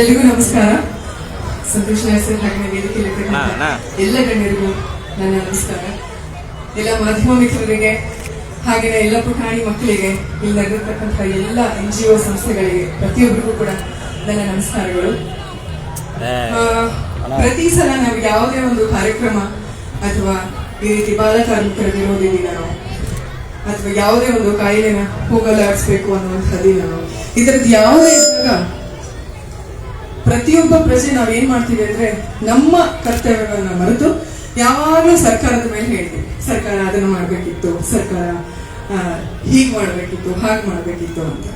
ಎಲ್ರಿಗೂ ನಮಸ್ಕಾರ. ಸಂತೋಷ್ ಸರ್ ಹಾಗೆ ವೇದಿಕೆಯಲ್ಲಿ ಅಣ್ಣ. ಎಲ್ಲ ಗಣ್ಯರಿಗೂ ನನ್ನ ನಮಸ್ಕಾರ. ಎಲ್ಲ ಮಾಧ್ಯಮ ಮಿತ್ರರಿಗೆ ಹಾಗೆಯೇ ಎಲ್ಲ ಪುಟಾಣಿ ಮಕ್ಕಳಿಗೆ ಇಲ್ಲಿ ನಡೆದಿರ್ತಕ್ಕಂಥ ಎಲ್ಲ ಎನ್ ಜಿ ಒ ಸಂಸ್ಥೆಗಳಿಗೆ ಪ್ರತಿಯೊಬ್ಬರಿಗೂ ಕೂಡ ನನ್ನ ನಮಸ್ಕಾರಗಳು. ಪ್ರತಿ ಸಲ ನಾವು ಯಾವುದೇ ಒಂದು ಕಾರ್ಯಕ್ರಮ ಅಥವಾ ಈ ರೀತಿ ಬಾಲ ಕಾರ್ಮಿಕರ ವಿರೋಧಿ ನಾವು ಅಥವಾ ಯಾವುದೇ ಒಂದು ಕಾಯಿಲೆನ ಹೋಗಲಾಡಿಸ್ಬೇಕು ಅನ್ನುವಂಥ ನಾವು. ಇದರದ್ದು ಯಾವುದೇ ಇದ್ದಾಗ ಪ್ರತಿಯೊಬ್ಬ ಪ್ರಜೆ ನಾವ್ ಏನ್ ಮಾಡ್ತೀವಿ ಅಂದ್ರೆ ನಮ್ಮ ಕರ್ತವ್ಯಗಳನ್ನ ಮರೆತು ಯಾವಾಗಲೂ ಸರ್ಕಾರದ ಮೇಲೆ ಹೇಳ್ತೀವಿ. ಸರ್ಕಾರ ಅದನ್ನು ಮಾಡ್ಬೇಕಿತ್ತು, ಸರ್ಕಾರ ಹೀಗ್ ಮಾಡ್ಬೇಕಿತ್ತು, ಹಾಗೆ ಮಾಡ್ಬೇಕಿತ್ತು ಅಂತ.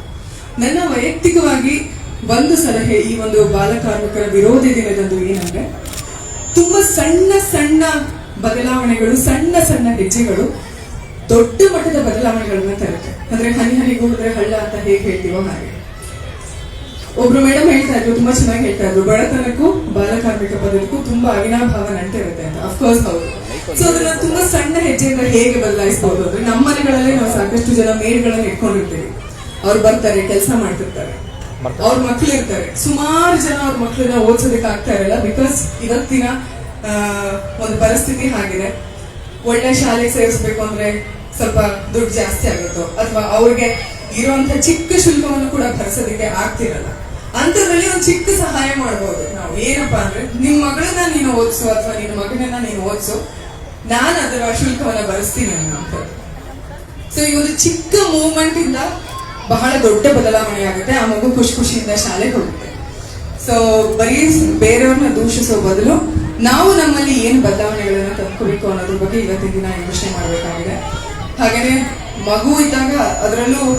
ನನ್ನ ವೈಯಕ್ತಿಕವಾಗಿ ಒಂದು ಸಲಹೆ ಈ ಒಂದು ಬಾಲಕಾರ್ಮಿಕರ ವಿರೋಧಿ ದಿನದಂದು ಏನಂದ್ರೆ, ತುಂಬಾ ಸಣ್ಣ ಸಣ್ಣ ಬದಲಾವಣೆಗಳು, ಸಣ್ಣ ಸಣ್ಣ ಹೆಜ್ಜೆಗಳು ದೊಡ್ಡ ಮಟ್ಟದ ಬದಲಾವಣೆಗಳನ್ನ ತರುತ್ತೆ. ಅಂದ್ರೆ ಹನಿ ಹನಿಗೂ ಹೋದ್ರೆ ಹಳ್ಳ ಅಂತ ಹೇಗೆ ಹೇಳ್ತೀವೋ ಹಾಗೆ. ಒಬ್ರು ಮೇಡಮ್ ಹೇಳ್ತಾ ಇದ್ರು ತುಂಬಾ ಚೆನ್ನಾಗಿ ಹೇಳ್ತಾ ಇದ್ರು. ಬಡತನಕ್ಕೂ ಬಾಲಕಾರ್ಮಿಕ ಪದಕ್ಕೂ ತುಂಬಾ ಅವಿನಾಭಾವ ನಂಟಿರುತ್ತೆ ಅಂತ. ಅಫ್ಕೋರ್ಸ್ ಹೌದು. ಸೊ ಅದನ್ನ ತುಂಬಾ ಸಣ್ಣ ಹೆಜ್ಜೆಯಿಂದ ಹೇಗೆ ಬದಲಾಯಿಸಬಹುದು ಅಂದ್ರೆ ನಮ್ಮ ಮನೆಗಳಲ್ಲೇ ನಾವು ಸಾಕಷ್ಟು ಜನ ಮೇಲ್ಗಳನ್ನ ಇಟ್ಕೊಂಡಿರ್ತೀವಿ. ಅವ್ರು ಬರ್ತಾರೆ ಕೆಲಸ ಮಾಡ್ತಿರ್ತಾರೆ. ಅವ್ರ ಮಕ್ಳು ಇರ್ತಾರೆ. ಸುಮಾರು ಜನ ಅವ್ರ ಮಕ್ಳನ್ನ ಓದಿಸೋದಕ್ಕೆ ಆಗ್ತಾ ಇರಲ್ಲ ಬಿಕಾಸ್ ಇವತ್ತಿನ ಒಂದು ಪರಿಸ್ಥಿತಿ ಹಾಗಿದೆ. ಒಳ್ಳೆ ಶಾಲೆಗೆ ಸೇರಿಸ್ಬೇಕು ಅಂದ್ರೆ ಸ್ವಲ್ಪ ದುಡ್ಡು ಜಾಸ್ತಿ ಆಗುತ್ತೋ. ಅಥವಾ ಅವ್ರಿಗೆ ಇರುವಂತ ಚಿಕ್ಕ ಶುಲ್ಕವನ್ನು ಕೂಡ ಭರಿಸೋದಕ್ಕೆ ಆಗ್ತಿರಲ್ಲ. ಅಂತದ್ರಲ್ಲಿ ಒಂದು ಚಿಕ್ಕ ಸಹಾಯ ಮಾಡ್ಬೋದು. ನಾವು ಏನಪ್ಪಾ ಅಂದ್ರೆ, ನಿಮ್ ಮಗಳನ್ನ ನೀನು ಓದಿಸು ಅಥವಾ ನಿನ್ನ ಮಗನನ್ನ ನೀನು ಓದಿಸು, ನಾನು ಅದರ ಶುಲ್ಕವನ್ನ ಭರಿಸ್ತೀನಿ ಅಂತ ಸೊ ಈ ಒಂದು ಚಿಕ್ಕ ಮೂವ್ಮೆಂಟ್ ಇಂದ ಬಹಳ ದೊಡ್ಡ ಬದಲಾವಣೆ ಆಗುತ್ತೆ. ಆ ಮಗು ಖುಷಿ ಖುಷಿಯಿಂದ ಶಾಲೆಗೆ ಹೋಗುತ್ತೆ. ಸೊ ಬರೀ ಬೇರೆಯವ್ರನ್ನ ದೂಷಿಸೋ ಬದಲು ನಾವು ನಮ್ಮಲ್ಲಿ ಏನ್ ಬದಲಾವಣೆಗಳನ್ನ ತಂದ್ಕೋಬೇಕು ಅನ್ನೋದ್ರ ಬಗ್ಗೆ ಇವತ್ತಿನ ದಿನ ಯೋಚನೆ ಮಾಡಬೇಕಾಗಿದೆ. ಹಾಗೇನೆ ಮಗು ಇದ್ದಾಗ ಅದರಲ್ಲೂ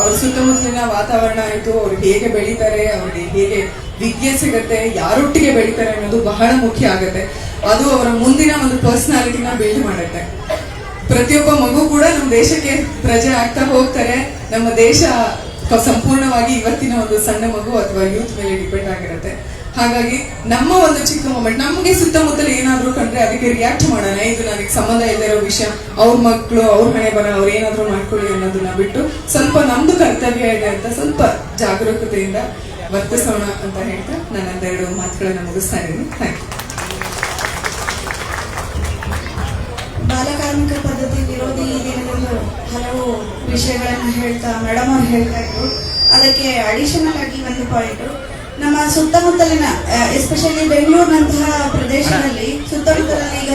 ಅವ್ರ ಸುತ್ತಮುತ್ತಲಿನ ವಾತಾವರಣ ಆಯ್ತು, ಅವ್ರು ಹೇಗೆ ಬೆಳೀತಾರೆ, ಅವ್ರಿಗೆ ಹೇಗೆ ವಿದ್ಯೆ ಸಿಗತ್ತೆ, ಯಾರೊಟ್ಟಿಗೆ ಬೆಳೀತಾರೆ ಅನ್ನೋದು ಬಹಳ ಮುಖ್ಯ ಆಗುತ್ತೆ. ಅದು ಅವರ ಮುಂದಿನ ಒಂದು ಪರ್ಸನಾಲಿಟಿನ ಬಿಲ್ಡ್ ಮಾಡುತ್ತೆ. ಪ್ರತಿಯೊಬ್ಬ ಮಗು ಕೂಡ ನಮ್ಮ ದೇಶಕ್ಕೆ ಪ್ರಜೆ ಆಗ್ತಾ ಹೋಗ್ತಾರೆ. ನಮ್ಮ ದೇಶ ಸಂಪೂರ್ಣವಾಗಿ ಇವತ್ತಿನ ಒಂದು ಸಣ್ಣ ಮಗು ಅಥವಾ ಯೂತ್ ಮೇಲೆ ಡಿಪೆಂಡ್ ಆಗಿರುತ್ತೆ. ಹಾಗಾಗಿ ನಮ್ಮ ಒಂದು ಚಿಕ್ಕ ಮೊಮೆಂಟ್ ನಮಗೆ ಸುತ್ತಮುತ್ತಲ ಏನಾದರೂ ಕಂಡ್ರೆ ಅದಕ್ಕೆ ರಿಯಾಕ್ಟ್ ಮಾಡೋಣ. ಇದು ನನಗೆ ಸಂಬಂಧ ಇಲ್ಲದಿರೋ ವಿಷಯ. ಅವ್ರ ಮಕ್ಕಳು ಅವ್ರ ಮನೆ ಬರ ಅವ್ರು ಏನಾದರೂ ಮಾಡ್ಕೊಳ್ಳಿ ಅನ್ನೋದನ್ನ ಬಿಟ್ಟು ಸ್ವಲ್ಪ ನಮ್ದು ಕರ್ತವ್ಯ ಇದೆ ಅಂತ ಸ್ವಲ್ಪ ಜಾಗರೂಕತೆಯಿಂದ ವರ್ತಿಸೋಣ ಅಂತ ಹೇಳ್ತಾ ನನ್ನ ಎರಡು ಮಾತುಗಳನ್ನ ಮುಗಿಸ್ತಾ ಇದ್ದೀನಿ. ಥ್ಯಾಂಕ್ ಯು ಬಾಲಕಾರ್ಮಿಕ ಪದ್ಧತಿ ವಿರೋಧಿ ದಿನದಂದು ಹಲವು ವಿಷಯಗಳನ್ನು ಹೇಳ್ತಾ ಮೇಡಮ್ ಅವ್ರು ಹೇಳ್ತಾ ಇದ್ರು. ಅದಕ್ಕೆ ಅಡಿಷನಲ್ ಆಗಿ ಒಂದು ಪಾಯಿಂಟ್ ನಮ್ಮ ಸುತ್ತಮುತ್ತಲಿನ ಎಸ್ಪೆಷಲಿ ಬೆಂಗಳೂರಿನಂತಹ ಪ್ರದೇಶದಲ್ಲಿ ಸುತ್ತಮುತ್ತಲಲ್ಲಿ ಈಗ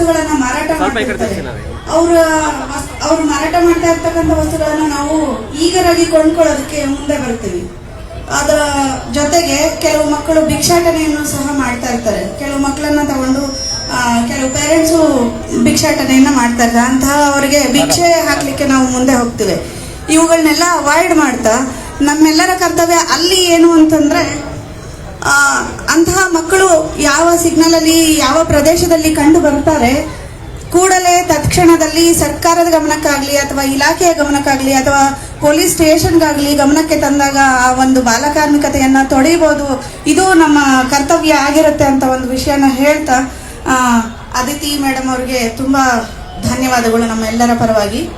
ವಸ್ತುಗಳನ್ನ ಮಾರಾಟ ಮಾಡ್ತಾರೆ ಅವ್ರ ಅವ್ರು ಮಾರಾಟ ಮಾಡ್ತಾ ಇರ್ತಕ್ಕಂಥ ವಸ್ತುಗಳನ್ನ ನಾವು ಈಗರಾಗಿ ಕೊಂಡ್ಕೊಳ್ಳೋದಕ್ಕೆ ಮುಂದೆ ಬರ್ತೀವಿ ಅದರ ಜೊತೆಗೆ ಕೆಲವು ಮಕ್ಕಳು ಭಿಕ್ಷಾಟನೆಯನ್ನು ಸಹ ಮಾಡ್ತಾ ಇರ್ತಾರೆ. ಕೆಲವು ಮಕ್ಕಳನ್ನ ತಗೊಂಡು ಕೆಲವು ಪೇರೆಂಟ್ಸು ಭಿಕ್ಷಾಟನೆಯನ್ನ ಮಾಡ್ತಾ ಇರ್ತಾರೆ. ಅಂತಹ ಅವರಿಗೆ ಭಿಕ್ಷೆ ಹಾಕ್ಲಿಕ್ಕೆ ನಾವು ಮುಂದೆ ಹೋಗ್ತೀವಿ. ಇವುಗಳನ್ನೆಲ್ಲ ಅವಾಯ್ಡ್ ಮಾಡ್ತಾ ನಮ್ಮೆಲ್ಲರ ಕರ್ತವ್ಯ ಅಲ್ಲಿ ಏನು ಅಂತಂದ್ರೆ ಅಂತಹ ಮಕ್ಕಳು ಯಾವ ಸಿಗ್ನಲ್ ಅಲ್ಲಿ ಯಾವ ಪ್ರದೇಶದಲ್ಲಿ ಕಂಡು ಬರ್ತಾರೆ ಕೂಡಲೇ ತತ್ಕ್ಷಣದಲ್ಲಿ ಸರ್ಕಾರದ ಗಮನಕ್ಕಾಗಲಿ ಅಥವಾ ಇಲಾಖೆಯ ಗಮನಕ್ಕಾಗಲಿ ಅಥವಾ ಪೊಲೀಸ್ ಸ್ಟೇಷನ್ಗಾಗಲಿ ಗಮನಕ್ಕೆ ತಂದಾಗ ಆ ಒಂದು ಬಾಲಕಾರ್ಮಿಕತೆಯನ್ನು ತೊಡೆಯಬಹುದು ಇದು ನಮ್ಮ ಕರ್ತವ್ಯ ಆಗಿರುತ್ತೆ ಅಂತ ಒಂದು ವಿಷಯನ ಹೇಳ್ತಾ ಅದಿತಿ ಮೇಡಮ್ ಅವ್ರಿಗೆ ತುಂಬಾ ಧನ್ಯವಾದಗಳು ನಮ್ಮ ಎಲ್ಲರ ಪರವಾಗಿ.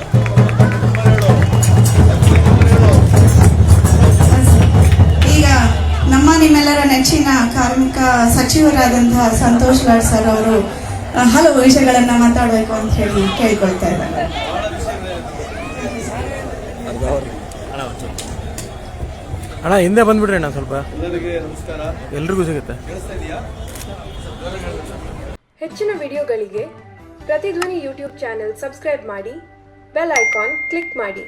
ಕಾರ್ಮಿಕ ಸಚಿವರಾದಂತಹ ಸಂತೋಷ್ ಲಾಡ್ ಸರ್ ಅವರು ಹಲವು ವಿಷಯಗಳನ್ನ ಮಾತಾಡಬೇಕು ಅಂತ ಹೇಳಿ ಕೇಳ್ಕೊಳ್ತಾ ಇದ್ದಾರೆ. ಅಣ್ಣ ಹಿಂದೆ ಬಂದ್ಬಿಡ್ರಿ ಅಣ್ಣ ಸ್ವಲ್ಪ. ಎಲ್ಲರಿಗೆ ನಮಸ್ಕಾರ. ಎಲ್ರಿಗೂ ಸಿಗುತ್ತೆ. ಹೆಚ್ಚಿನ ವಿಡಿಯೋಗಳಿಗೆ ಪ್ರತಿಧ್ವನಿ ಯೂಟ್ಯೂಬ್ ಚಾನೆಲ್ ಸಬ್ಸ್ಕ್ರೈಬ್ ಮಾಡಿ ಬೆಲ್ ಐಕಾನ್ ಕ್ಲಿಕ್ ಮಾಡಿ.